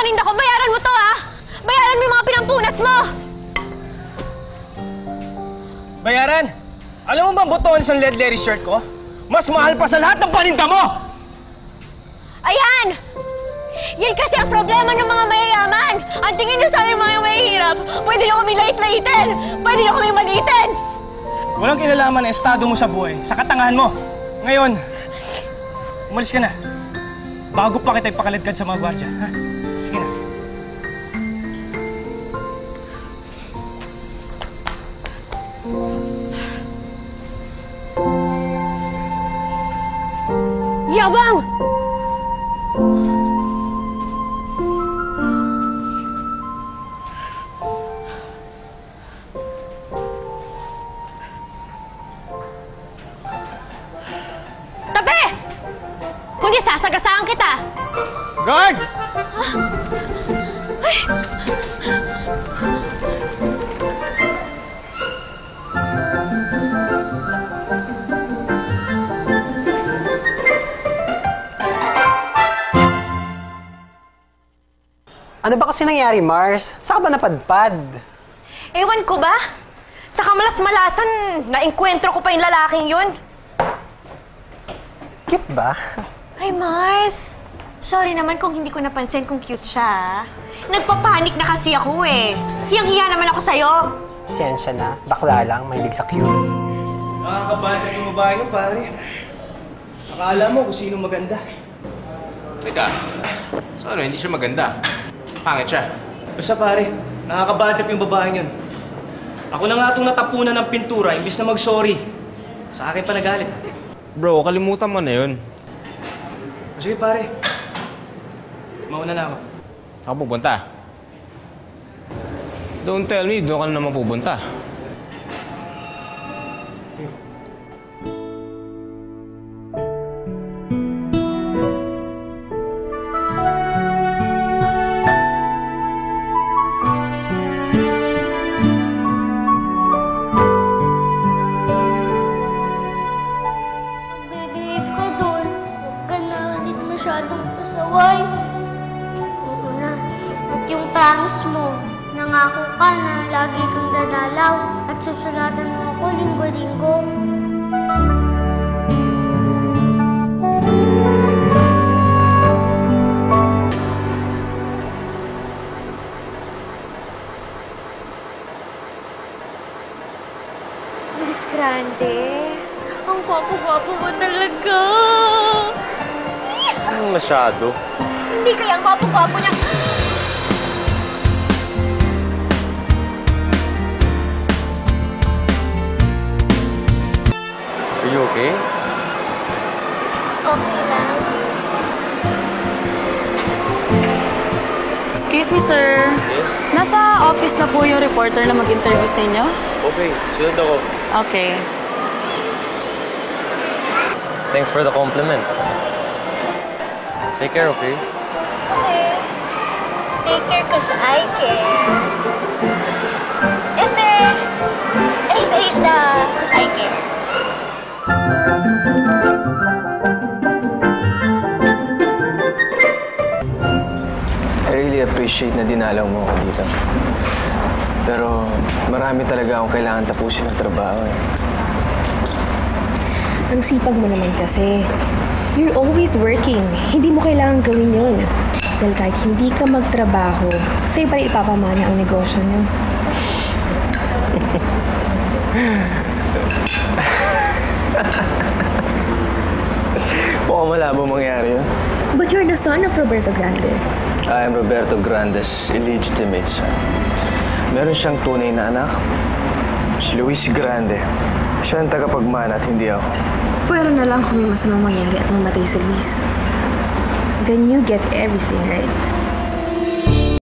paninda ko, bayaran mo to ah! Bayaran mo yung mga pinampunas mo! Bayaran! Alam mo bang butuan sa lead Larry shirt ko? Mas mahal pa sa lahat ng paninda mo! Ayan! Yan kasi ang problema ng mga mayayaman! Ang tingin nyo sa amin mga mahihirap, pwede nyo kami lait-laitin! Pwede nyo kami malitin! Walang kinalaman ang estado mo sa buhay, sa katangahan mo. Ngayon, umalis ka na. Bago pa kita ipakaladkad sa mga gwardiya, ha? Yabang! Tabi! Kundi sasagasaan kita! Guard! Ano ba kasi nangyari, Mars? Saan ka ba napadpad? Ewan ko ba? Sa kamalas-malasan, nainkwentro ko pa yung lalaking yun. Cute ba? Ay, Mars. Sorry naman kung hindi ko napansin kung cute siya. ah. Nagpapanik na kasi ako eh. Hiyang-hiya naman ako sa'yo. Siyensya na. Bakla lang, mahilig sa cute. Nakakabahan yung babae niyo, pare. Akala mo kung sino maganda. Teka, so ano, hindi siya maganda. Pangit siya. Basta pare, nakakabadap yung babae yun. Ako na nga itong natapunan ng pintura, imbis na mag-sorry. Sa akin pa nagalit. Bro, kalimutan mo na yun. Sige pare, mauna na ako. Saan pupunta? Don't tell me, doon ka na naman pupunta. Bibihave masyadong pasaway. Oo na. At yung promise mo, nangako ka na lagi kang dadalaw at susulatan mo ako linggo-linggo. Luis Grande, ang gwapo-gwapo mo talaga. Masyado. Hindi kaya ang gwapo-gwapo niya. Are you okay? Okay lang. Excuse me, sir. Yes. Nasa office na po yung reporter na mag-interview sa inyo? Okay, sunod ako. Okay. Thanks for the compliment. Take care, okay? Okay. Take care cause I care. Este, ace ace na cause I care. I really appreciate na dinalaw mo ako dito. Pero marami talaga akong kailangan tapusin ng trabaho. Eh. Ang sipag mo naman kasi. You're always working. Hindi mo kailangan gawin yun. Dahil kahit hindi ka magtrabaho, sa'yo pa rin ipapamana ang negosyo niyo. Mukhang malabo mangyari yun. But you're the son of Roberto Grande. I am Roberto Grande's illegitimate son. Meron siyang tunay na anak, si Luis Grande. Siya ang tagapagmana at hindi ako. Pero na lang kung may masamang mangyari at mamatay si Luis. Then you get everything, right?